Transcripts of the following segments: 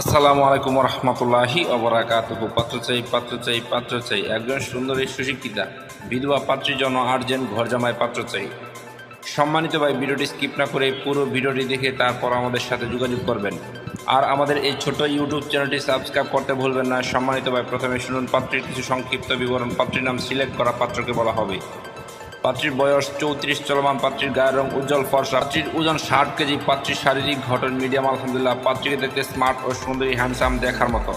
আসসালামু আলাইকুম রহমতুল্লাহি অবরাকাতুহু পাত্র চাই পাত্র চাই পাত্র চাই। একজন সুন্দরী সুশিক্ষিতা, বিধবা পাত্রীর জন্য আর্জেন্ট ঘর জামাই পাত্র চাই। সম্মানিত ভাই, ভিডিওটি স্কিপ না করে পুরো ভিডিওটি দেখে তারপর আমাদের সাথে যোগাযোগ করবেন। আর আমাদের এই ছোট ইউটিউব চ্যানেলটি সাবস্ক্রাইব করতে ভুলবেন না। সম্মানিত ভাই, প্রথমে শুনুন পাত্রীর কিছু সংক্ষিপ্ত বিবরণ। পাত্রীর নাম সিলেক্ট করা পাত্রকে বলা হবে। পাত্রীর বয়স চৌত্রিশ, চলমান পাত্রীর গায়ের রং উজ্জ্বল, ফর্সা। পাত্রীর ওজন ষাট কেজি, পাত্রীর শারীরিক গঠন মিডিয়াম আলহামদুলিল্লাহ। পাত্রীকে দেখতে স্মার্ট ও সুন্দরী হ্যান্ডসাম দেখার মতো।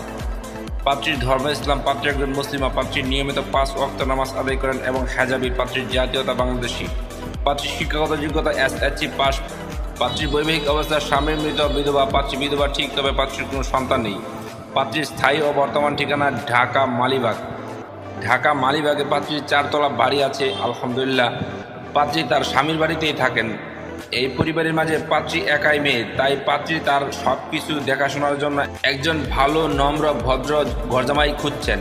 পাত্রীর ধর্ম ইসলাম, পাত্রী একজন মুসলিমা পাত্রীর নিয়মিত পাঁচ ওয়াক্ত নামাজ আদায় করেন এবং হাজাবি, পাত্রীর জাতীয়তা বাংলাদেশি। পাত্রীর শিক্ষাগত যোগ্যতা এস এইচসি পাস। পাত্রীর বৈবাহিক অবস্থা স্বামীর মৃত, বিধবা, পাত্রী বিধবা ঠিক, তবে পাত্রীর কোনো সন্তান নেই। পাত্রীর স্থায়ী ও বর্তমান ঠিকানা ঢাকা, মালিবাগ। ঢাকা মালিবাগে পাত্রীর চারতলা বাড়ি আছে, আলহামদুলিল্লাহ। পাত্রী তার স্বামীর বাড়িতেই থাকেন। এই পরিবারের মাঝে পাত্রী একাই মেয়ে, তাই পাত্রী তার সব কিছু দেখাশোনার জন্য একজন ভালো, নম্র, ভদ্র ঘরজামাই খুঁজছেন।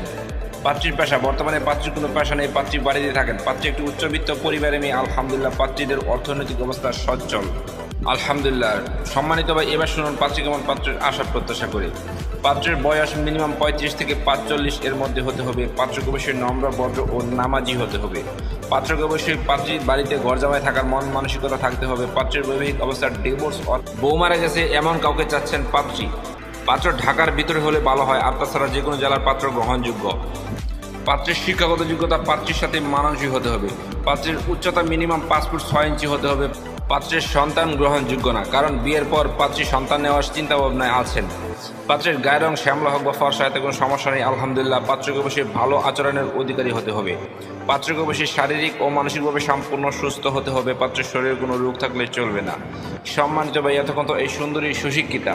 পাত্রীর পেশা, বর্তমানে পাত্রীর কোনো পেশা নেই, পাত্রী বাড়িতে থাকেন। পাত্রী একটি উচ্চবিত্ত পরিবারে মেয়ে, আলহামদুলিল্লাহ, পাত্রীদের অর্থনৈতিক অবস্থা সচ্ছল। আলহামদুলিল্লাহ। সম্মানিত ভাই, এবার শুনুন পাত্রী কেমন পাত্রের আশা প্রত্যাশা করে। পাত্রের বয়স মিনিমাম পঁয়ত্রিশ থেকে পাঁচচল্লিশ এর মধ্যে হতে হবে। অবশ্যই নম্র ভদ্র ও নামাজি হতে হবে। অবশ্যই পাত্রীর বাড়িতে ঘর জামাই থাকার মন মানসিকতা থাকতে হবে। পাত্রের বৈবাহিক অবস্থার ডিভোর্স বউ মারা গেছে এমন কাউকে চাচ্ছেন পাত্রী। পাত্র ঢাকার ভিতরে হলে ভালো হয়, আর তাছাড়া যে কোনো জেলার পাত্র গ্রহণযোগ্য। পাত্রের শিক্ষাগত যোগ্যতা পাত্রীর সাথে মানানসই হতে হবে। পাত্রের উচ্চতা মিনিমাম পাঁচ ফুট ছয় ইঞ্চি হতে হবে। পাত্রের সন্তান গ্রহণযোগ্য না, কারণ বিয়ের পর পাত্রী সন্তান নেওয়ার চিন্তা ভাবনায় আছেন। পাত্রের গায়ের রং শ্যামলা হোক বা ফর্সা, এতে কোনো সমস্যা নেই, আলহামদুলিল্লাহ, পাত্রকে বসে ভালো আচরণের অধিকারী হতে হবে। পাত্রকে বসে শারীরিক ও মানসিকভাবে সম্পূর্ণ সুস্থ হতে হবে, পাত্রের শরীরে কোনো রোগ থাকলে চলবে না। সম্মানিত ভাই, এতক্ষণ তো এই সুন্দরী সুশিক্ষিতা।